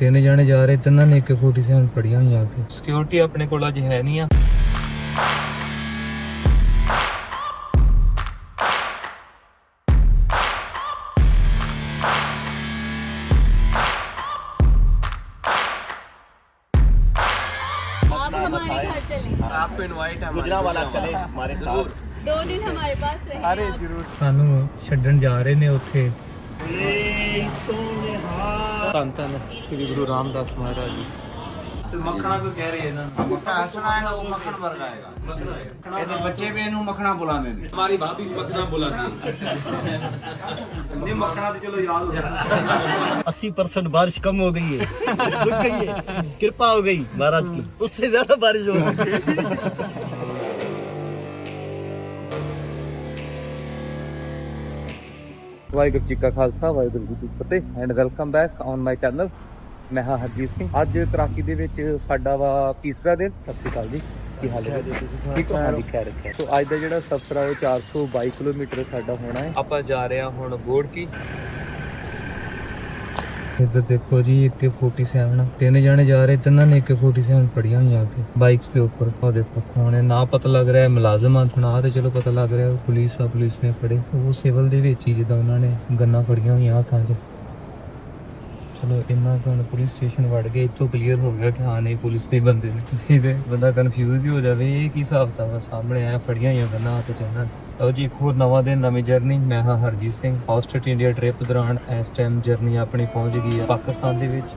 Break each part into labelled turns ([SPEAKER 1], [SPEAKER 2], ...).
[SPEAKER 1] ਤਿੰਨ ਜਣੇ ਜਾ ਰਹੇ ਤਿੰਨਾਂ ਨੇ AK47 ਫੜੀਆਂ ਹੋਈਆਂ ਅੱਗੇ ਸਿਕਿਉਰਿਟੀ ਆਪਣੇ ਕੋਲ ਅਜੇ ਹੈ ਨਹੀਂ ਆ
[SPEAKER 2] आप हमारे घर चले
[SPEAKER 3] आपको इनवाइट है
[SPEAKER 4] गुजरा वाला चले हमारे साथ
[SPEAKER 2] दो दिन हमारे पास रहे
[SPEAKER 3] अरे
[SPEAKER 2] आप।
[SPEAKER 3] जरूर
[SPEAKER 1] ਸਾਨੂੰ ਛੱਡਣ ਜਾ ਰਹੇ ਨੇ ਉੱਥੇ
[SPEAKER 3] ਸੰਤਨ ਸ੍ਰੀ ਗੁਰੂ ਰਾਮਦਾਸ ਮਹਾਰਾਜ ਜੀ
[SPEAKER 4] ਤੇ ਮੱਖਣਾ ਕੋ ਕਹਿ ਰਹੇ ਇਹਨਾਂ ਮੱਖਣਾ ਹਸਣਾ ਹੈ ਨਾ ਉਹ ਮੱਖਣ ਵਰਗਾ ਆਏਗਾ ਇਹਦੇ ਬੱਚੇ ਵੀ ਇਹਨੂੰ ਮੱਖਣਾ ਬੁਲਾਉਂਦੇ ਨੇ
[SPEAKER 3] हमारी भाभी मखना बुलाती
[SPEAKER 4] ਨਹੀਂ ਮੱਖਣਾ ਤੇ ਚਲੋ ਯਾਦ ਹੋ ਜਾਣਾ
[SPEAKER 5] अस्सी परसेंट बारिश कम हो गई है रुक गई है कृपा हो गई महाराज की उससे ज्यादा बारिश हो गई
[SPEAKER 1] ਵਾਹਿਗੁਰੂ ਜੀ ਕਾ ਖਾਲਸਾ ਵਾਹਿਗੁਰੂ ਜੀ ਕੀ ਫਤਿਹ and welcome back on my channel ਮੈਂ ਹਾਂ ਹਰਜੀਤ ਸਿੰਘ। ਅੱਜ ਕਰਾਚੀ ਦੇ ਵਿੱਚ ਸਾਡਾ ਵਾ ਤੀਸਰਾ ਦਿਨ। ਸਤਿ ਸ਼੍ਰੀ ਅਕਾਲ ਜੀ। ਕੀ ਹਾਲ ਹੈ? ਠੀਕ ਖੈਰ। ਰੱਖਿਆ ਸੋ ਅੱਜ ਦਾ ਜਿਹੜਾ ਸਫ਼ਰ ਆ ਉਹ 422 ਕਿਲੋਮੀਟਰ ਸਾਡਾ ਹੋਣਾ ਹੈ। ਆਪਾਂ ਜਾ ਰਹੇ ਹਾਂ ਹੁਣ ਗੋੜਕੀ ਇੱਧਰ ਦੇਖੋ ਜੀ AK47 ਤਿੰਨ ਜਣੇ ਜਾ ਰਹੇ, ਤਿੰਨਾਂ ਨੇ AK47 ਫੜੀਆਂ ਹੋਈਆਂ ਅੱਗੇ, ਬਾਈਕਸ ਦੇ ਉੱਪਰ। ਉਹ ਦੇਖੋ, ਹੁਣ ਇਹ ਨਾ ਪਤਾ ਲੱਗ ਰਿਹਾ ਹੈ ਮੁਲਾਜ਼ਮ ਆ ਨਾ ਤੇ ਚਲੋ ਪਤਾ ਲੱਗ ਰਿਹਾ, ਪੁਲਿਸ ਆ, ਪੁਲਿਸ ਨੇ ਫੜੇ। ਉਹ ਸਿਵਲ ਦੇ ਵਿੱਚ ਹੀ ਜਿੱਦਾਂ ਉਹਨਾਂ ਨੇ ਗੰਨਾ ਫੜੀਆਂ ਹੋਈਆਂ ਹੱਥਾਂ 'ਚ। ਚਲੋ, ਇੰਨਾ ਕੁ ਹੁਣ ਪੁਲਿਸ ਸਟੇਸ਼ਨ ਵੜ ਗਏ, ਇੱਥੋਂ ਕਲੀਅਰ ਹੋ ਗਿਆ ਕਿ ਹਾਂ, ਨਹੀਂ ਪੁਲਿਸ ਦੇ ਬੰਦੇ ਨੇ। ਨਹੀਂ ਤੇ ਬੰਦਾ ਕਨਫਿਊਜ਼ ਹੀ ਹੋ ਜਾਵੇ, ਇਹ ਕੀ ਹਿਸਾਬ ਕਿਤਾਬ ਸਾਹਮਣੇ ਆਇਆ, ਫੜੀਆਂ ਹੋਈਆਂ ਗੱਲਾਂ ਹੱਥ 'ਚ ਇਹਨਾਂ ਲਓ ਜੀ, ਇੱਕ ਹੋਰ ਨਵਾਂ ਦਿਨ, ਨਵੀਂ ਜਰਨੀ ਮੈਂ ਹਾਂ ਹਰਜੀਤ ਸਿੰਘ ਆਸਟ੍ਰੇਟ ਇੰਡੀਆ ਟ੍ਰਿਪ ਦੌਰਾਨ ਇਸ ਟਾਈਮ ਜਰਨੀ ਆਪਣੀ ਪਹੁੰਚ ਗਈ ਹੈ ਪਾਕਿਸਤਾਨ ਦੇ ਵਿੱਚ।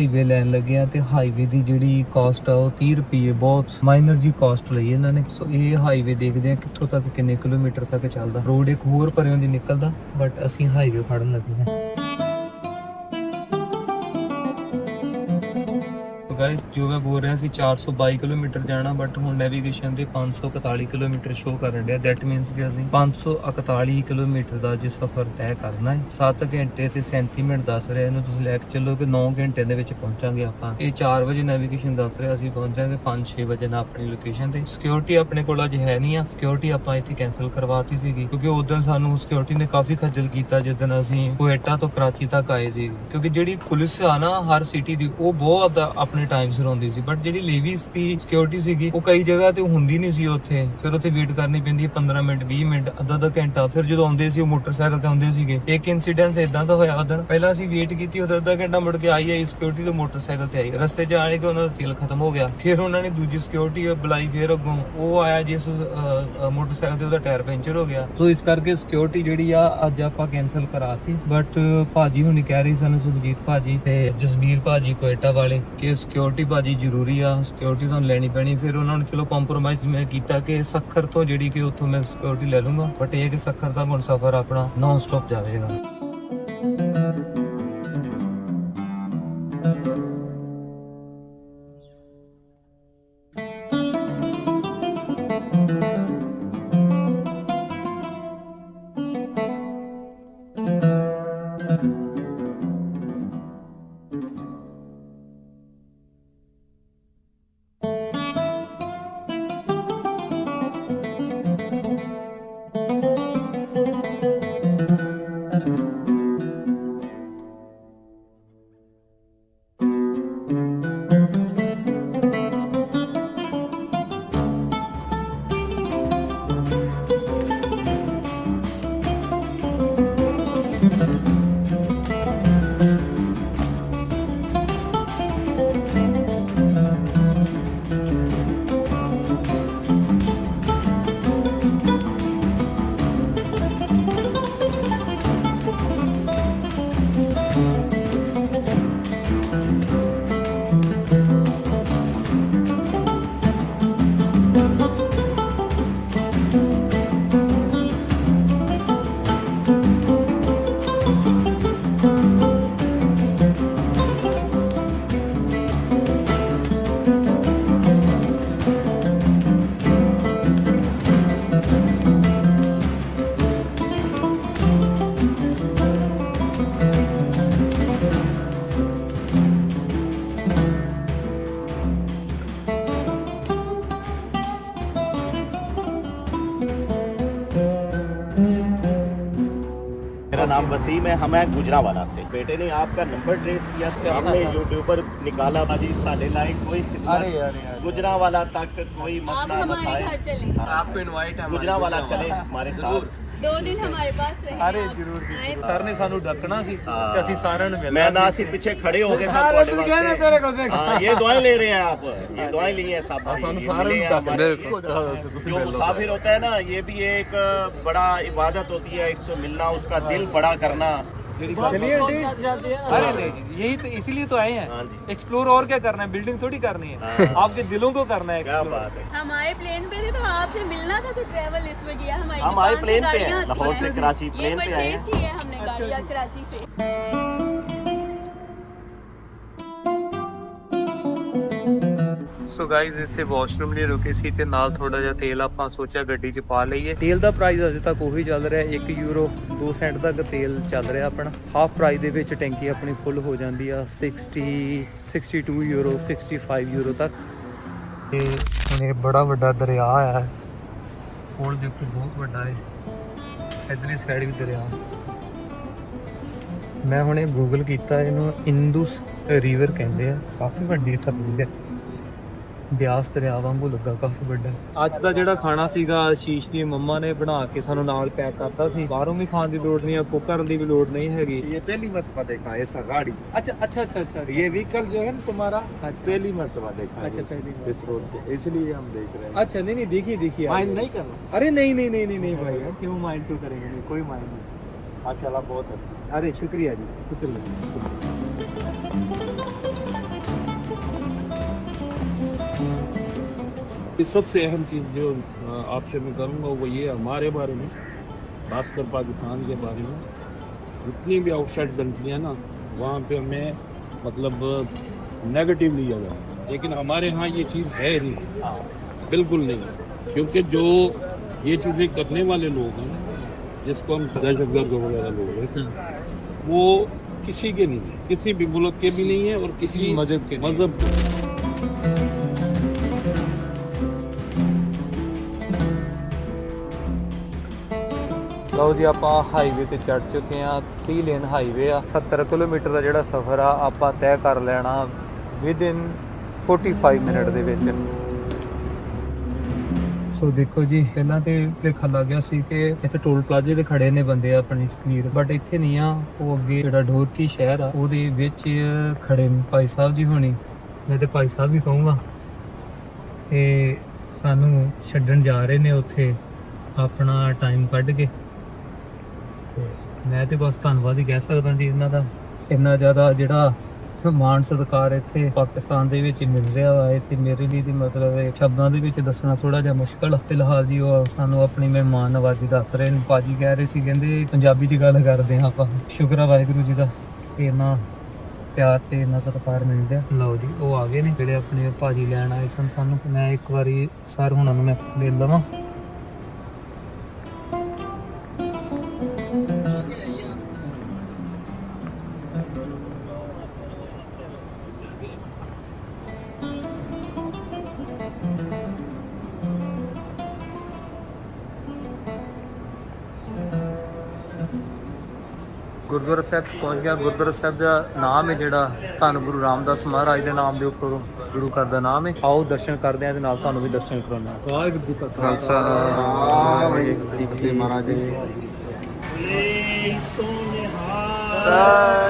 [SPEAKER 1] ਹਾਈਵੇ ਲੈਣ ਲੱਗਿਆ ਤੇ ਹਾਈਵੇ ਦੀ ਜਿਹੜੀ ਕਾਸਟ ਆ ਉਹ 30 ਰੁਪਏ ਬਹੁਤ ਮਾਈਨਰ ਜੀ ਕਾਸਟ ਲਈ ਇਹਨਾਂ ਨੇ। ਸੋ ਇਹ ਹਾਈਵੇ ਦੇਖਦੇ ਆ ਕਿੱਥੋਂ ਤੱਕ ਕਿੰਨੇ ਕਿਲੋਮੀਟਰ ਤੱਕ ਚੱਲਦਾ। ਰੋਡ ਇੱਕ ਹੋਰ ਪਰਿਓਂ ਦੀ ਨਿਕਲਦਾ ਬਟ ਅਸੀਂ ਹਾਈਵੇ ਫੜਨ ਲੱਗੇ ਹਾਂ ਗਾਇਸ ਜੋ ਮੈਂ ਬੋਲ ਰਿਹਾ ਸੀ 422 ਕਿਲੋਮੀਟਰ ਜਾਣਾ ਬਟ ਹੁਣ ਨੈਵੀਗੇਸ਼ਨ ਤੇ 541 ਕਿਲੋਮੀਟਰ ਸ਼ੋ ਕਰਨ ਡਿਆ। ਦੈਟ ਮੀਨਸ ਕਿ ਅਸੀਂ 541 ਕਿਲੋਮੀਟਰ ਦਾ ਜੇ ਸਫ਼ਰ ਤੈਅ ਕਰਨਾ ਹੈ। 7 ਘੰਟੇ ਤੇ 37 ਮਿੰਟ ਦੱਸ ਰਿਹਾ ਇਹਨੂੰ। ਤੁਸੀਂ ਲੈ ਕੇ ਚੱਲੋ ਕਿ 9 ਘੰਟੇ ਦੇ ਵਿੱਚ ਪਹੁੰਚਾਂਗੇ ਆਪਾਂ। ਇਹ 4 ਵਜੇ ਨੈਵੀਗੇਸ਼ਨ ਦੱਸ ਰਿਹਾ, ਅਸੀਂ ਪਹੁੰਚਾਂਗੇ 5-6 ਵਜੇ ਨਾਲ ਆਪਣੀ ਲੋਕੇਸ਼ਨ ਤੇ। ਸਿਕਿਉਰਿਟੀ ਆਪਣੇ ਕੋਲ ਅੱਜ ਹੈ ਨਹੀਂ ਆ। ਸਿਕਿਉਰਿਟੀ ਆਪਾਂ ਇੱਥੇ ਕੈਨਸਲ ਕਰਵਾਤੀ ਸੀਗੀ। ਕਿਉਂਕਿ ਉਦੋਂ ਸਾਨੂੰ ਸਿਕਿਉਰਿਟੀ ਨੇ ਕਾਫੀ ਖੱਜਲ ਕੀਤਾ ਜਦੋਂ ਅਸੀਂ ਕੋਏਟਾ ਤੋਂ ਕਰਾਚੀ ਤੱਕ ਆਏ ਸੀ। ਕਿਉਂਕਿ ਜਿਹੜੀ ਪੁਲਿਸ ਆ ਨਾ, ਹਰ ਸਿਟੀ ਦੀ, ਉਹ ਬਹੁਤ ਆਪਣੇ ਟਾਈਮ ਸਿਰ ਆਉਂਦੀ ਸੀ ਬਟ ਜਿਹੜੀ ਲੇਵੀਜ਼ ਦੀ ਸਿਕਿਉਰਿਟੀ ਸੀਗੀ, ਉਹ ਕਈ ਜਗ੍ਹਾ ਤੇ ਹੁੰਦੀ ਨਹੀਂ ਸੀ ਉੱਥੇ। ਫਿਰ ਉੱਥੇ ਵੇਟ ਕਰਨੀ ਪੈਂਦੀ 15 ਮਿੰਟ 20 ਮਿੰਟ, ਅੱਧਾ ਅੱਧਾ ਘੰਟਾ। ਫਿਰ ਜਦੋਂ ਆਉਂਦੇ ਸੀ, ਉਹ ਮੋਟਰਸਾਈਕਲ ਤੇ ਆਉਂਦੇ ਸੀਗੇ। ਇੱਕ ਇਨਸੀਡੈਂਸ ਇਦਾਂ ਦਾ ਹੋਇਆ ਉਦੋਂ। ਪਹਿਲਾਂ ਅਸੀਂ ਵੇਟ ਕੀਤੀ ਉਸ ਅੱਧਾ ਘੰਟਾ ਮੁੜ ਕੇ ਆਈ ਆਈ ਸਿਕਿਉਰਿਟੀ ਤੋਂ ਮੋਟਰਸਾਈਕਲ ਤੇ ਆਈ। ਰਸਤੇ 'ਚ ਆਣੇ ਕਿ ਉਹਨਾਂ ਦਾ ਤੇਲ ਖਤਮ ਹੋ ਗਿਆ। ਫਿਰ ਉਹਨਾਂ ਨੇ ਦੂਜੀ ਸਿਕਿਉਰਿਟੀ ਬੁਲਾਈ ਫਿਰ ਅੱਗੋਂ। ਉਹ ਆਇਆ ਜਿਸ ਮੋਟਰਸਾਈਕਲ ਤੇ ਉਹਦਾ ਟਾਇਰ ਪੈਂਚਰ ਹੋ ਗਿਆ। ਸੋ ਇਸ ਕਰਕੇ ਸਿਕਿਉਰਿਟੀ ਜਿਹੜੀ ਆ, ਅੱਜ ਆਪਾਂ ਕੈਨਸਲ ਕਰਾਤੀ। ਬਟ ਭਾਜੀ ਹੁਣ ਕਹਿ ਰਹੀ ਸਾਨੂੰ, ਸੁਖਜੀਤ ਭਾਜੀ ਤੇ ਜਸਬੀਰ ਭਾਜੀ ਕੋਇਟਾ ਵਾਲੇ, ਕਿ ਸਿਕਿਉਰਿਟੀ ਭਾਜੀ ਜ਼ਰੂਰੀ ਆ ਸਿਕਿਉਰਿਟੀ ਤੁਹਾਨੂੰ ਲੈਣੀ ਪੈਣੀ, ਫਿਰ ਉਹਨਾਂ ਨੇ ਚਲੋ ਕੰਪਰੋਮਾਈਜ਼ ਮੈਂ ਕੀਤਾ ਕਿ ਸੱਖਰ ਤੋਂ ਜਿਹੜੀ ਕਿ ਉੱਥੋਂ ਮੈਂ ਸਿਕਿਉਰਿਟੀ ਲੈ ਲੂੰਗਾ ਬਟ ਇਹ ਹੈ ਕਿ ਸੱਖਰ ਤੱਕ ਹੁਣ ਸਫ਼ਰ ਆਪਣਾ ਨਾਨ ਸਟਾਪ ਜਾਵੇਗਾ।
[SPEAKER 6] वसीम है हम हैं गुजरावाला से बेटे ने आपका नंबर ट्रेस किया था हमने यूट्यूबर निकाला भाजी साढ़े लाइक कोई
[SPEAKER 1] अरे यार यार
[SPEAKER 6] गुजरावाला तक कोई
[SPEAKER 2] आप
[SPEAKER 6] मसला
[SPEAKER 2] हमारे
[SPEAKER 6] मसाए
[SPEAKER 2] घर चलें
[SPEAKER 1] आपको इनवाइट है
[SPEAKER 6] गुजरावाला चले हमारे साथ
[SPEAKER 2] दो दिन हमारे पास रहे
[SPEAKER 1] ਅਰੇ
[SPEAKER 2] आप
[SPEAKER 1] ਜ਼ਰੂਰ
[SPEAKER 2] आए
[SPEAKER 1] ਜੀ ਸਰ ਨੇ ਸਾਨੂੰ ਡੱਕਣਾ ਸੀ
[SPEAKER 6] ਹਾਂ।
[SPEAKER 1] ਤੇ ਅਸੀਂ ਸਾਰਿਆਂ ਨੂੰ ਮਿਲਣਾ
[SPEAKER 6] मैं ना
[SPEAKER 1] ਸੀ।
[SPEAKER 6] सिर्फ पीछे खड़े हो गए सब ਤੁਹਾਡੇ ਵਾਸਤੇ हाँ ये दुआएं ले रहे हैं आप ये दुआएं ली हैं सब भाई, ये मिले हैं हमारे- जो मुसाफिर होता है ना ये भी एक बड़ा इबादत होती है इसको मिलना उसका दिल बड़ा करना
[SPEAKER 1] چلیے یہی تو اسی لیے تو آئے
[SPEAKER 6] ہیں۔
[SPEAKER 1] ہاں جی۔ ایکسپلور اور کیا
[SPEAKER 6] کرنا
[SPEAKER 1] ہے؟
[SPEAKER 6] بلڈنگ تھوڑی
[SPEAKER 2] کرنی ہے۔ ہاں۔ آپ کے دلوں کو کرنا ہے ہمارے پلین پہ تو آپ
[SPEAKER 6] سے ملنا
[SPEAKER 2] تھا تو
[SPEAKER 6] ٹریول اس
[SPEAKER 2] میں
[SPEAKER 6] کیا؟
[SPEAKER 2] ہمارے
[SPEAKER 6] پلین
[SPEAKER 2] پہ
[SPEAKER 6] لاہور سے
[SPEAKER 2] کراچی
[SPEAKER 6] پلین پہ آئے
[SPEAKER 2] ہیں۔
[SPEAKER 6] ہم
[SPEAKER 2] نے گاڑیاں اچھا، اچھا۔ کراچی سے۔
[SPEAKER 1] ਸੋ ਗਾਇਜ਼ ਇੱਥੇ ਵਾਸ਼ਰੂਮ ਲਈ ਰੁਕੇ ਸੀ ਤੇ ਨਾਲ ਥੋੜਾ ਜਿਹਾ ਤੇਲ ਆਪਾਂ ਸੋਚਿਆ ਗੱਡੀ 'ਚ ਪਾ ਲਈਏ। ਤੇਲ ਦਾ ਪ੍ਰਾਈਸ ਅਜੇ ਤੱਕ ਉਹੀ ਚੱਲ ਰਿਹਾ 1 ਯੂਰੋ 2 ਸੈਂਟ ਤੱਕ ਤੇਲ ਚੱਲ ਰਿਹਾ ਆਪਣਾ। ਹਾਫ ਪ੍ਰਾਈਸ ਦੇ ਵਿੱਚ ਟੈਂਕੀ ਆਪਣੀ ਫੁੱਲ ਹੋ ਜਾਂਦੀ ਆ 60 62 ਯੂਰੋ 65 ਯੂਰੋ ਤੱਕ। ਤੇ ਹੁਣ ਇਹ ਬੜਾ ਵੱਡਾ ਦਰਿਆ ਆ। ਕੋਲ ਦੇਖੋ ਬਹੁਤ ਵੱਡਾ ਹੈ ਇਧਰਲੀ ਸਾਈਡ ਵੀ ਦਰਿਆ। ਮੈਂ ਹੁਣੇ ਗੂਗਲ ਕੀਤਾ, ਇਹਨੂੰ ਇੰਦੂਸ ਰਿਵਰ ਕਹਿੰਦੇ ਆ। ਕਾਫੀ ਵੱਡੀ ਤਬਦੀਲ ਹੈ ਬਿਆਸ ਦਰਿਆ ਵਾਂਗੂ ਲੱਗਾ ਕਾਫੀ ਵੱਡਾ ਅੱਜ ਦਾ ਜਿਹੜਾ ਖਾਣਾ ਸੀਗਾ ਆਸ਼ੀਸ਼ ਦੀ ਮੰਮਾ ਨੇ ਬਣਾ ਕੇ ਸਾਨੂੰ ਨਾਲ ਪੈਕ ਕਰਤਾ ਸੀ ਬਾਹਰੋਂ ਵੀ ਖਾਣ ਦੀ ਲੋੜ ਨਹੀਂ ਆ ਕੁੱਕ ਕਰਨ ਦੀ ਵੀ ਲੋੜ ਨਹੀਂ ਹੈਗੀ
[SPEAKER 4] ये पहली मरतबा देखा है ऐसा गाड़ी
[SPEAKER 1] ਅੱਛਾ ਅੱਛਾ ਅੱਛਾ ਅੱਛਾ
[SPEAKER 4] ये व्हीकल जो है ना तुम्हारा
[SPEAKER 1] अच्छा।
[SPEAKER 4] पहली मरतबा देखा है
[SPEAKER 1] अच्छा, पहली मरतबा।
[SPEAKER 4] इस रोड पे इसलिए हम देख रहे हैं
[SPEAKER 1] अच्छा नहीं नहीं देखिए देखिए
[SPEAKER 4] माइंड नहीं करना
[SPEAKER 1] अरे नहीं नहीं नहीं नहीं नहीं भाई क्यों माइंड क्यों करेंगे नहीं कोई माइंड नहीं
[SPEAKER 4] माशाल्लाह बहुत अच्छा
[SPEAKER 1] अरे शुक्रिया जी शुक्रिया
[SPEAKER 7] سب سے اہم چیز جو آپ سے میں کروں گا وہ یہ ہمارے بارے میں خاص کر پاکستان کے بارے میں۔ جتنی بھی آؤٹ سائڈ کنٹری ہیں نا وہاں پہ ہمیں مطلب نگیٹو لیا گیا لیکن ہمارے ہاں یہ چیز ہے نہیں۔ بالکل نہیں۔ کیونکہ جو یہ چیزیں کرنے والے لوگ ہیں جس کو ہم دہشت گرد وغیرہ لوگ ہیں ہاں۔ وہ کسی کے نہیں ہے کسی بھی ملک کے
[SPEAKER 1] بھی نہیں ہے
[SPEAKER 7] اور کسی مذہب کے مذہب
[SPEAKER 1] ਲਓ ਜੀ, ਆਪਾਂ ਹਾਈਵੇ ਤੇ ਚੜ ਚੁੱਕੇ ਆ 3 ਲੇਨ ਹਾਈਵੇ ਆ। 70 ਕਿਲੋਮੀਟਰ ਦਾ ਜਿਹੜਾ ਸਫ਼ਰ ਆ, ਆਪਾਂ ਤੈਅ ਕਰ ਲੈਣਾ ਵਿਦ ਇਨ 45 ਮਿੰਟ ਦੇ ਵਿੱਚ। ਸੋ ਦੇਖੋ ਜੀ ਪਹਿਲਾਂ ਤੇ ਭੁਲੇਖਾ ਲੱਗ ਗਿਆ ਸੀ ਕਿ ਇੱਥੇ ਟੋਲ ਪਲਾਜ਼ੇ ਤੇ ਖੜੇ ਨੇ ਬੰਦੇ ਆਪਣੀ ਕਸ਼ਮੀਰ ਬਟ ਇੱਥੇ ਨਹੀਂ ਆ, ਉਹ ਅੱਗੇ ਜਿਹੜਾ ਢੋਰਕੀ ਸ਼ਹਿਰ ਆ, ਉਹਦੇ ਵਿੱਚ ਖੜੇ ਨੇ ਭਾਈ ਸਾਹਿਬ ਜੀ ਹੋਣੀ। ਮੈਂ ਤੇ ਭਾਈ ਸਾਹਿਬ ਵੀ ਕਹੂੰਗਾ। ਇਹ ਸਾਨੂੰ ਛੱਡਣ ਜਾ ਰਹੇ ਨੇ ਉੱਥੇ ਆਪਣਾ ਟਾਈਮ ਕੱਢ ਕੇ। ਤੇ ਮੈਂ ਤੇ ਬਸ ਧੰਨਵਾਦ ਹੀ ਕਹਿ ਸਕਦਾ ਜੀ ਇਹਨਾਂ ਦਾ। ਇੰਨਾ ਜ਼ਿਆਦਾ ਜਿਹੜਾ ਮਾਣ ਸਤਿਕਾਰ ਇੱਥੇ ਪਾਕਿਸਤਾਨ ਦੇ ਵਿੱਚ ਮਿਲ ਰਿਹਾ ਵਾ। ਇੱਥੇ ਮੇਰੇ ਲਈ ਤੇ ਮਤਲਬ ਇਹ ਸ਼ਬਦਾਂ ਦੇ ਵਿੱਚ ਦੱਸਣਾ ਥੋੜਾ ਜਿਹਾ ਮੁਸ਼ਕਲ। ਫਿਲਹਾਲ ਜੀ ਉਹ ਸਾਨੂੰ ਆਪਣੀ ਮਹਿਮਾਨ ਨਵਾਜ਼ੀ ਦੱਸ ਰਹੇ ਨੇ। ਪਾਜੀ ਕਹਿ ਰਹੇ ਸੀ, ਕਹਿੰਦੇ ਪੰਜਾਬੀ ਦੀ ਗੱਲ ਕਰਦੇ ਹਾਂ ਆਪਾਂ। ਸ਼ੁਕਰ ਆ ਵਾਹਿਗੁਰੂ ਜੀ ਦਾ ਕਿ ਇੰਨਾ ਪਿਆਰ ਤੇ ਇੰਨਾ ਸਤਿਕਾਰ ਮਿਲ ਰਿਹਾ। ਲਓ ਜੀ, ਉਹ ਆ ਗਏ ਨੇ ਜਿਹੜੇ ਆਪਣੇ ਭਾਜੀ ਲੈਣ ਆਏ ਸਨ ਸਾਨੂੰ। ਮੈਂ ਇੱਕ ਵਾਰੀ ਸਰ ਹੁਣਾਂ ਨੂੰ ਮੈਂ ਮਿਲ ਲਵਾਂ। ਗੁਰਦੁਆਰਾ ਸਾਹਿਬ ਪਹੁੰਚ ਗਿਆ। ਗੁਰਦੁਆਰਾ ਸਾਹਿਬ ਦਾ ਨਾਮ ਹੈ ਜਿਹੜਾ ਧੰਨ ਗੁਰੂ ਰਾਮਦਾਸ ਮਹਾਰਾਜ ਦੇ ਨਾਮ ਦੇ ਉੱਪਰ ਗੁਰੂ ਘਰ ਦਾ ਨਾਮ ਹੈ। ਆਓ ਦਰਸ਼ਨ ਕਰਦੇ ਆਂ ਤੇ ਨਾਲ ਤੁਹਾਨੂੰ ਵੀ ਦਰਸ਼ਨ ਕਰਾਉਣਾ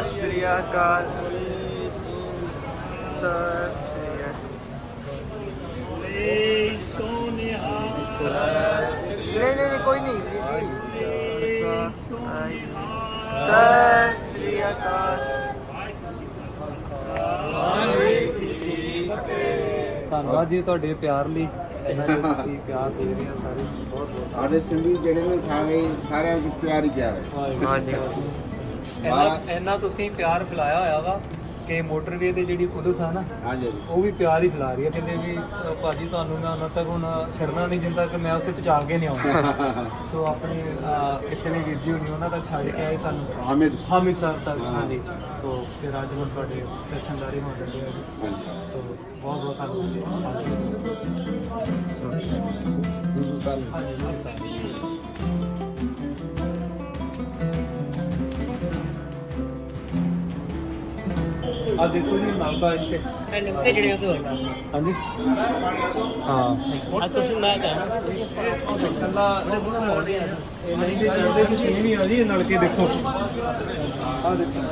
[SPEAKER 1] ਸ੍ਰੀ ਅਕਾਲ। ਨਹੀਂ ਨਹੀਂ ਕੋਈ ਨਹੀਂ। ਜੀ ਸਤਿ ਧੰਨਵਾਦ ਜੀ ਤੁਹਾਡੇ ਪਿਆਰ ਲਈ। ਤੁਸੀਂ ਪਿਆਰ ਦੇ ਰਹੇ
[SPEAKER 4] ਸਾਡੇ ਸਿੰਧੀ ਜਿਹੜੇ ਨੇ ਸਾਰੇ ਸਾਰਿਆਂ ਚ ਪਿਆਰ ਹੀ ਪਿਆਰ ਹੈ।
[SPEAKER 1] ਵਾਹ ਜੀ ਇਹਨਾਂ ਤੁਸੀਂ ਪਿਆਰ ਫੈਲਾਇਆ ਹੋਇਆ ਵਾ। ਕਿ ਮੋਟਰਵੇ ਤੇ ਜਿਹੜੀ ਪੁਲਿਸ ਆ ਨਾ
[SPEAKER 4] ਹਾਂਜੀ
[SPEAKER 1] ਉਹ ਵੀ ਪਿਆਰ ਹੀ ਫਲਾ ਰਹੀ ਹੈ। ਕਹਿੰਦੇ ਵੀ ਭਾਜੀ ਤੁਹਾਨੂੰ ਮੈਂ ਉਹਨਾਂ ਤੱਕ ਹੁਣ ਛੱਡਣਾ ਨਹੀਂ ਜਿੰਦਾ ਕਿ ਮੈਂ ਉੱਥੇ ਪਹੁੰਚਾ ਕੇ ਨਹੀਂ ਆਉਂਦਾ ਸੋ ਆਪਣੇ ਕਿੱਥੇ ਨੇ ਵੀਰ ਹੋਣੀ ਉਹਨਾਂ ਤੱਕ ਛੱਡ ਕੇ ਆਏ ਸਾਨੂੰ।
[SPEAKER 4] ਹਾਮਿਦ।
[SPEAKER 1] ਹਾਮਿਦ ਸਾਹਿਬ ਤੱਕ ਹਾਂਜੀ। ਤੋਂ ਫਿਰ ਅੱਜ ਮੈਂ ਤੁਹਾਡੇ ਦਰਸ਼ਨਦਾਰੀ ਹੋਣ ਲੱਗੇ ਹਾਂ। ਤੋਂ ਬਹੁਤ ਬਹੁਤ ਧੰਨਵਾਦ ਜੀ।
[SPEAKER 4] Thank you.
[SPEAKER 3] ਹਾਂਜੀ ਆ ਦੇਖੋ ਜੀ ਨਾਗਾ ਇੱਥੇ।
[SPEAKER 5] ਤੇ ਜਿਹੜੇ ਉਹਦੇ ਹੋਣਾ
[SPEAKER 3] ਹਾਂਜੀ। ਹਾਂ।
[SPEAKER 5] ਆ ਤੁਸੀਂ ਨਾ ਜਾਣਾ
[SPEAKER 3] ਕੱਲਾ ਇਹ ਨਹੀਂ। ਤੇ ਚੜਦੇ ਕਿ ਸੁਣੀ ਨਹੀਂ ਆ ਜੀ ਇਹ ਨਲਕੇ ਦੇਖੋ। ਆ ਦੇਖੋ।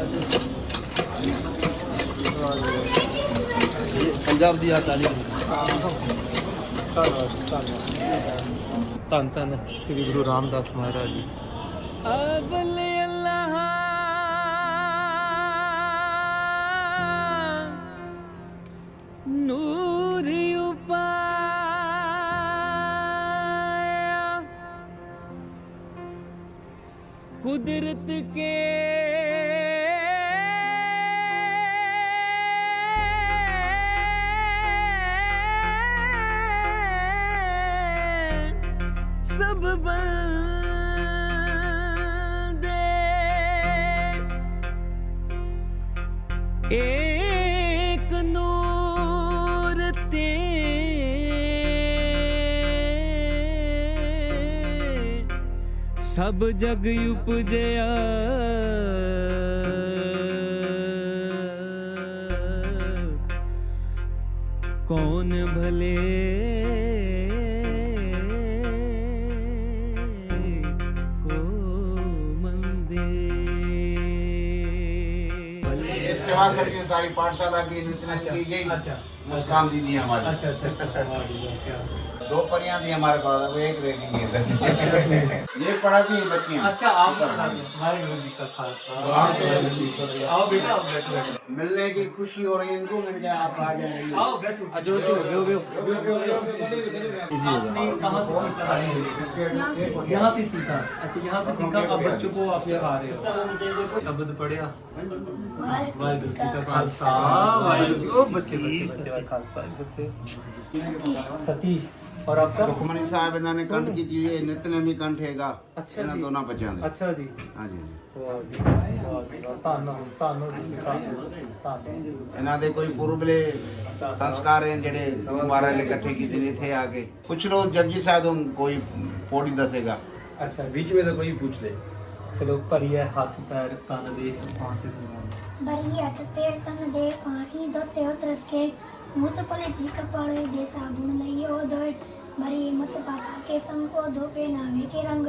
[SPEAKER 3] ਪੰਜਾਬ ਦੀ ਆ ਤਾਲੀ ਧੰਨ ਧੰਨ ਸ੍ਰੀ ਗੁਰੂ ਰਾਮਦਾਸ ਮਹਾਰਾਜ ਜੀ।
[SPEAKER 1] ਨੂਰ ਉਪਾਇਆ। ਕੁਦਰਤ ਕੇ ਸਭ ਜਗ ਉਪਜਿਆ ਕੌਣ ਭਲੇ
[SPEAKER 4] سیوا کر کے ساری پاٹشالہ کی نتنا کی یہی مسکان دی دی ہماری دو پریاں
[SPEAKER 1] تھیں ہمارے پاس وہ ایک رہ گئی ہے یہ پڑھا تھی
[SPEAKER 4] بچیاں ملنے کی خوشی ہو رہی ہے ان کو مل جائے آپ
[SPEAKER 1] آ جائیں آؤ بچوں کو آپ سکھا رہے شبد پڑھیا واحد کا خالصہ بچے بچے بچے خالصہ ستیش अब बच्चों को आप सिखा रहे हो शब्द पढ़िया वाहिगुरु जी का खालसा वाहिगुरु जी ओ बच्चे बच्चे बच्चे खालसा बच्चे सतीश और आपका
[SPEAKER 4] ਸੁਖਮਨੀ ਸਾਹਿਬ ਇਹਨਾਂ ਨੇ ਕੰਠ ਕੀਤੀ ਹੋਈ ਹੈ ਨਿਤਨੇਮੀ ਕੰਠ ਹੈਗਾ
[SPEAKER 1] ਅੱਛਾ
[SPEAKER 4] ਇਹਨਾਂ
[SPEAKER 1] ਜੀ।
[SPEAKER 4] ਦੋਨਾਂ ਬੱਚਿਆਂ ਦੇ
[SPEAKER 1] अच्छा जी
[SPEAKER 4] ਹਾਂਜੀ
[SPEAKER 1] ਵਾਹ ਜੀ ਵਾਹ ਜੀ ਧੰਨ ਧੰਨ ਜੀ ਸਿਖਾ ਧੰਨ
[SPEAKER 4] ਇਹਨਾਂ ਦੇ ਕੋਈ ਪੁਰਬਲੇ ਸੰਸਕਾਰ ਹੈ ਜਿਹੜੇ ਗੁਰੂ ਮਹਾਰਾਜ ਨੇ ਇਕੱਠੇ ਕੀਤੇ ਨੇ ਇੱਥੇ ਆ ਕੇ ਪੁੱਛ ਲੋ ਜਪਜੀ ਸਾਹਿਬ ਤੋਂ ਕੋਈ ਪੌੜੀ ਦੱਸੇਗਾ
[SPEAKER 1] अच्छा बीच में तो कोई पूछ ले चलो परिया हाथ पैर तन दे पांच से सुना
[SPEAKER 8] ਬਰੀ ਹੱਥ ਪੈਰ ਤਨ ਦੇ ਪਾਣੀ ਧੋਤੇ ਹੋ ਤਰਸ ਕੇ ਮੂੰਹ ਤੇ ਪਲੇ ਦੀ ਕਪੜੇ ਦੇ ਸਾਬੁਣ ਲਈਓ ਦੋਏ ਬਰੀ ਮਤ ਪਾਕਾ ਕੇ ਸੰਗ ਕੋ ਧੋ ਪੇ ਨਾਵੇ ਕੇ ਰੰਗ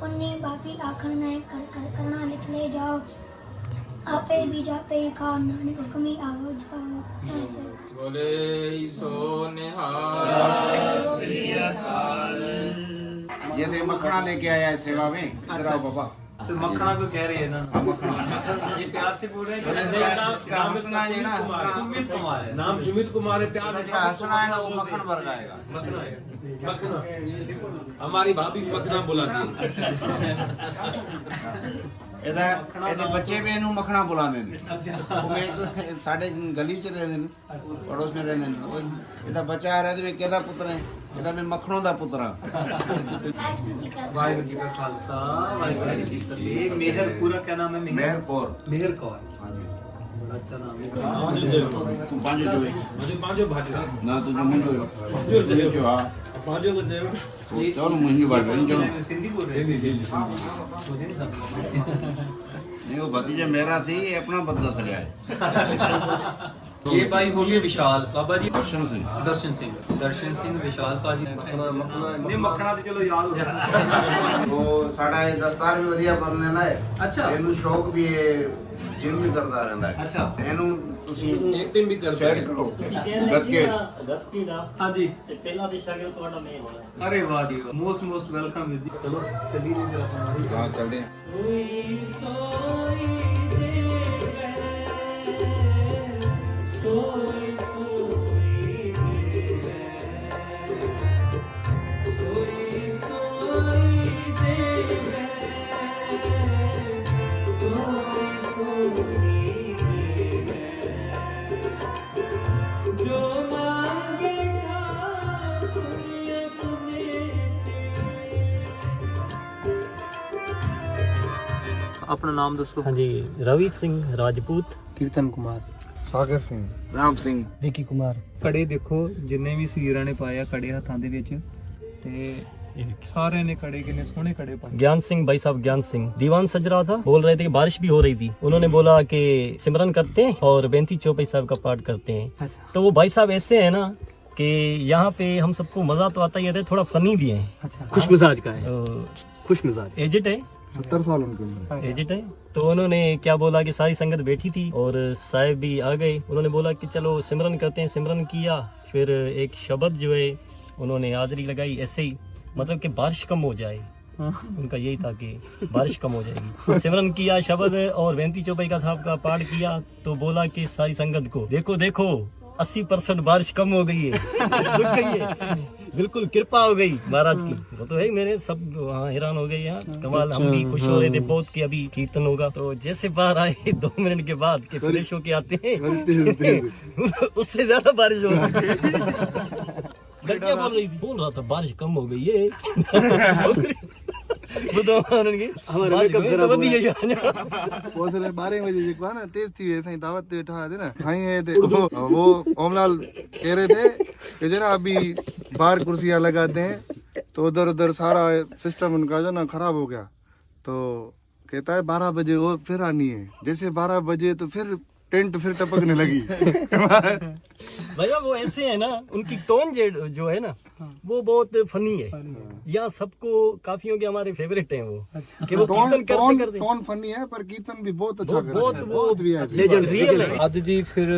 [SPEAKER 8] ਪੁੰਨੀ ਪਾਪੀ ਆਖਣ ਨੇ ਕਰ ਕਰ ਕਰਨਾ ਲਿਖ ਲੈ ਜਾਓ ਆਪੇ ਵੀ ਜਾਪੇ ਖਾ ਨਾਨਕ ਹੁਕਮੀ ਆਵੋ ਜਾਓ ਐਸੇ।
[SPEAKER 4] ये तो मखना लेके आया है सेवा में इधर आओ बाबा
[SPEAKER 1] तो मखना को कह रहे हैं ना मखना ये प्यार से बोल रहे हैं कि
[SPEAKER 4] इसका-
[SPEAKER 1] नाम
[SPEAKER 4] इसका
[SPEAKER 1] नाम
[SPEAKER 4] हंसना है ना,
[SPEAKER 1] कुमार,
[SPEAKER 4] हंसना।
[SPEAKER 1] सुमित कुमार है
[SPEAKER 7] नाम सुमित कुमार है प्यार से
[SPEAKER 4] इसका हंसना है ना वो मक्खन भर जाएगा
[SPEAKER 7] मखना हमारी भाभी मखना बुलाती है
[SPEAKER 4] ਇਹਦਾ ਇਹਦੇ ਬੱਚੇ ਵੀ ਇਹਨੂੰ ਮੱਖਣਾ ਬੁਲਾਉਂਦੇ ਨੇ। ਉਹ ਮੇਰੇ ਸਾਡੇ ਗਲੀ 'ਚ ਰਹਿੰਦੇ ਨੇ ਪੜੋਸ ਵਿੱਚ ਰਹਿੰਦੇ ਨੇ। ਉਹ ਇਹਦਾ ਬੱਚਾ ਆ ਰਿਹਾ ਤੇ ਵੀ ਕਿਹਦਾ ਪੁੱਤਰ ਹੈ ਇਹਦਾ ਮੈਂ ਮੱਖਣੋਂ ਦਾ ਪੁੱਤਰ ਹਾਂ
[SPEAKER 8] ਵਾਹਿਗੁਰੂ ਜੀ ਕਾ
[SPEAKER 1] ਖਾਲਸਾ। ਵਾਹਿਗੁਰੂ ਜੀ ਕੀ ਫਤਿਹ। ਮੇਹਰ ਪੂਰਾ ਕਿਆ ਨਾਮ ਹੈ
[SPEAKER 4] ਮੇਹਰ। ਕੌਰ।
[SPEAKER 1] ਮੇਹਰ ਕੌਰ। ਹਾਂਜੀ। ਅੱਛਾ ਨਾਮ ਹੈ।
[SPEAKER 4] ਤੂੰ ਪੰਜ ਜੋ
[SPEAKER 7] ਹੈ ਮੈਂ ਪੰਜ।
[SPEAKER 4] ਭਾਜ ਨਾ ਤੂੰ ਜਮਨ ਜੋ ਜੋ ਜੋ ਆ
[SPEAKER 7] पांचों को चाहिए
[SPEAKER 4] ਚਲ ਮੁੰਜੀ ਬਾੜ ਬਣ ਜੋ
[SPEAKER 1] सिंधी बोल रहे हैं मुझे नहीं समझ
[SPEAKER 4] ਨਹੀਂ ਉਹ ਭਤੀਜਾ ਮੇਰਾ ਸੀ ਇਹ ਆਪਣਾ ਬੰਦਾ ਥਲਿਆ ਹੈ
[SPEAKER 1] ये भाई हो गए विशाल बाबा जी
[SPEAKER 4] ਦਰਸ਼ਨ ਸਿੰਘ
[SPEAKER 1] दर्शन सिंह दर्शन सिंह विशाल भाजी नहीं मखना तो चलो याद हो जाता
[SPEAKER 4] ਉਹ ਸਾਡਾ ਇਹ ਦਸਤਾਰ ਵੀ ਵਧੀਆ ਬਣ ਲੈਣਾ ਹੈ
[SPEAKER 1] ਅੱਛਾ।
[SPEAKER 4] ਇਹਨੂੰ ਸ਼ੌਕ ਵੀ ਇਹ ਜਿਮ ਵੀ ਕਰਦਾ ਰਹਿੰਦਾ ਹੈ
[SPEAKER 1] ਅੱਛਾ।
[SPEAKER 4] ਤੇ ਇਹਨੂੰ ਤੁਸੀਂ
[SPEAKER 7] ਐਕਟਿੰਗ ਵੀ ਕਰਦੇ
[SPEAKER 4] ਸ਼ੇਅਰ ਕਰੋ। ਤੁਸੀਂ
[SPEAKER 5] ਗੱਤਕੇ ਦਾ
[SPEAKER 1] ਹਾਂਜੀ।
[SPEAKER 5] ਤੇ ਪਹਿਲਾ ਵਿਸ਼ਾ ਕਿ ਤੁਹਾਡਾ ਮੇਨ ਹੋਣਾ
[SPEAKER 1] ਅਰੇ ਵਾਹ ਜੀ ਮੋਸਟ ਮੋਸਟ ਵੈਲਕਮ ਜੀ। ਚਲੋ ਚੱਲੀਏ ਜੀ ਆਪਾਂ
[SPEAKER 4] ਹਾਂ ਚੱਲਦੇ ਹਾਂ।
[SPEAKER 1] ਸੋਈ नाम दसो
[SPEAKER 5] ਹਾਂਜੀ ਰਵੀ ਸਿੰਘ ਰਾਜਪੂਤ
[SPEAKER 1] कीर्तन कुमार
[SPEAKER 3] ਸਾਗਰ ਸਿੰਘ
[SPEAKER 4] ਰਾਮ ਸਿੰਘ
[SPEAKER 5] ਵਿੱਕੀ ਕੁਮਾਰ
[SPEAKER 1] ਕੜੇ ਦੇਖੋ ਜਿੰਨੇ ਵੀ ਸੀਰਾਂ ਨੇ ਪਾਇਆ ਕੜੇ ਹੱਥਾਂ ਦੇ ਵਿੱਚ ਤੇ ਸਾਰਿਆਂ ਨੇ ਕੜੇ ਕਿੰਨੇ ਸੋਹਣੇ ਕੜੇ ਪਾਏ
[SPEAKER 5] ज्ञान सिंह भाई साहब ज्ञान सिंह दीवान सज रहा था बोल रहे थे कि बारिश भी हो रही थी उन्होंने बोला कि सिमरन करते हैं और बेंती चौपाई साहब का पाठ करते हैं
[SPEAKER 1] अच्छा
[SPEAKER 5] तो वो भाई साहब ऐसे हैं ना कि यहाँ पे हम सबको मजा तो आता ही है थोड़ा फनी भी है
[SPEAKER 1] अच्छा
[SPEAKER 5] खुश मिजाज का है खुश मिजाज एजिट है
[SPEAKER 3] सत्तर साल उनके उम्र
[SPEAKER 5] एजिट है तो उन्होंने क्या बोला कि सारी संगत बैठी थी और साहब भी आ गए उन्होंने बोला कि चलो सिमरन करते हैं सिमरन किया फिर एक शब्द जो है उन्होंने हाजरी लगाई ऐसे ही मतलब कि बारिश कम हो जाए उनका यही था कि बारिश कम हो जाएगी सिमरन किया शब्द और बेंती चौपाई का साहब का पाठ किया तो बोला कि सारी संगत को देखो देखो अस्सी परसेंट बारिश कम हो गई है रुक गई है बिल्कुल कृपा हो गई महाराज की वो तो है मेरे सब वहाँ हैरान हो गए यहाँ कमाल हम भी खुश हो रहे थे बहुत कि अभी कीर्तन होगा तो जैसे बाहर आए दो मिनट के बाद के फ्रेश होके आते हैं उससे ज्यादा बारिश हो रही थी लड़कियां बोल रही थी बोल रहा था बारिश कम हो गई है वो तो उन्होंने हमारे मेकअप खराब हो गया
[SPEAKER 3] ओसरे 12 बजे जेको आहे न तेज थी वियो साईं दावत ते वेठा हुआसीं न साईं हे ते वो वो ओमलाल कह रहे थे कि जो ना अभी बाहर कुर्सियां लगाते हैं तो उधर उधर सारा सिस्टम उनका जो ना खराब हो गया तो कहता है बारह बजे वो फिर आनी है जैसे बारह बजे तो फिर टेंट फिर टपकने लगी
[SPEAKER 5] भैया वो ऐसे है ना उनकी टोन जो जो है ना वो बहुत फनी है यहाँ सबको काफियों के हमारे फेवरेट हैं वो कि वो
[SPEAKER 3] टोन
[SPEAKER 5] कीर्तन करते
[SPEAKER 3] टोन
[SPEAKER 5] करते
[SPEAKER 3] टोन फनी है पर कीर्तन भी बहुत अच्छा
[SPEAKER 5] बहुत-
[SPEAKER 3] कर
[SPEAKER 5] बहुत
[SPEAKER 3] रहे हैं
[SPEAKER 5] वो
[SPEAKER 3] बहुत VIP
[SPEAKER 5] लेजेंड रियल है
[SPEAKER 1] ਅੱਜ ਜੀ ਫਿਰ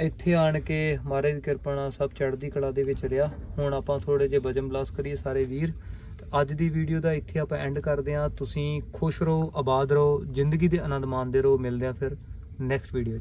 [SPEAKER 1] ਇੱਥੇ ਆਣ ਕੇ ਮਹਾਰਾਜ ਦੀ ਕਿਰਪਾ ਨਾਲ ਸਭ ਚੜ੍ਹਦੀ ਕਲਾ ਦੇ ਵਿੱਚ ਰਿਹਾ ਹੁਣ ਆਪਾਂ ਥੋੜੇ ਜਿਹੇ ਭਜਨ ਬਲਾਸ ਕਰੀਏ ਸਾਰੇ ਵੀਰ ਤੇ ਅੱਜ ਦੀ ਵੀਡੀਓ ਦਾ ਇੱਥੇ ਆਪਾਂ ਐਂਡ ਕਰਦੇ ਹਾਂ ਤੁਸੀਂ ਖੁਸ਼ ਰਹੋ ਆਬਾਦ ਰਹੋ ਜ਼ਿੰਦਗੀ ਦੇ ਆਨੰਦ ਮਾਣਦੇ ਰਹੋ ਮਿਲਦੇ ਹਾਂ ਫਿਰ next video.